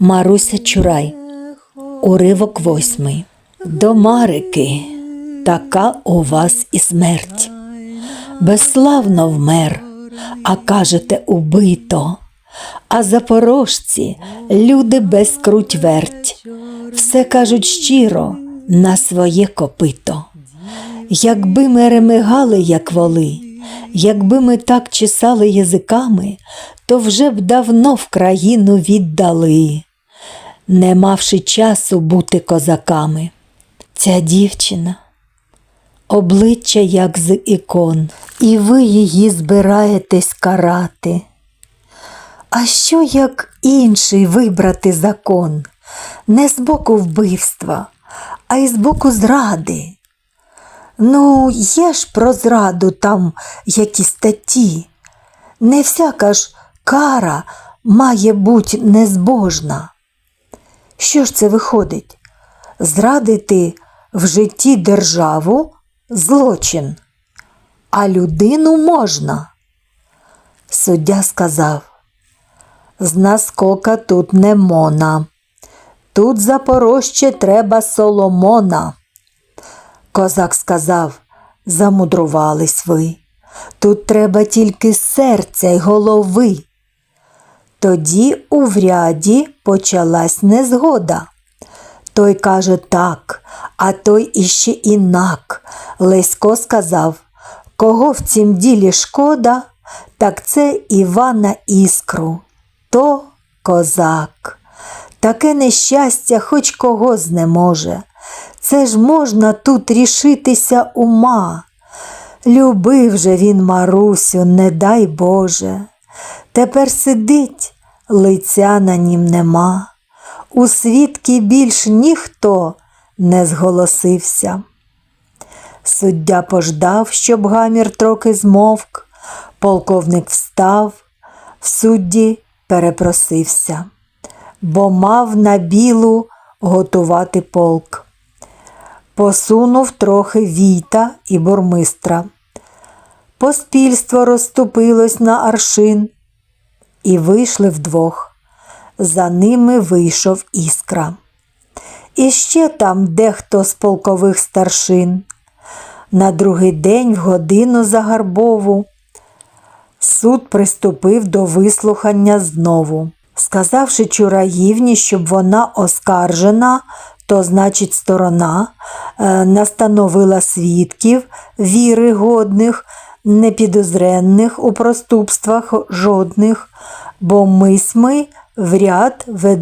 Маруся Чурай. Уривок восьмий. До Марики, така у вас і смерть. Безславно вмер, а кажете убито. А запорожці люди без круть верть. Все кажуть щиро на своє копито. Якби ми ремигали, як воли, якби ми так чесали язиками, то вже б давно в країну віддали, не мавши часу бути козаками. Ця дівчина, обличчя як з ікон, і ви її збираєтесь карати. А що як інший вибрати закон, не з боку вбивства, а й з боку зради? Ну, є ж про зраду там які статті. Не всяка ж кара має бути незбожна. Що ж це виходить? Зрадити в житті державу злочин, а людину можна. Суддя сказав, з наскока тут не мона, тут Запорожче треба Соломона. Козак сказав, замудрувались ви. Тут треба тільки серця й голови. Тоді у вряді почалась незгода. Той каже так, а той іще інак. Лесько сказав, кого в цім ділі шкода, так це Івана Іскру, то козак. Таке нещастя хоч кого знеможе. Це ж можна тут рішитися ума. Любив же він Марусю, не дай Боже. Тепер сидить, лиця на нім нема. У свідки більш ніхто не зголосився. Суддя пождав, щоб гамір трохи змовк, полковник встав, в судді перепросився, бо мав на білу готувати полк. Посунув трохи війта і бурмистра. Поспільство розступилось на аршин, і вийшли вдвох. За ними вийшов іскра. І ще там дехто з полкових старшин. На другий день, в годину загарбову, суд приступив до вислухання знову. Сказавши Чураївні, щоб вона оскаржена, то значить сторона е, настановила свідків віри годних, непідозренних у проступствах жодних, бо ми сми в ряд ведло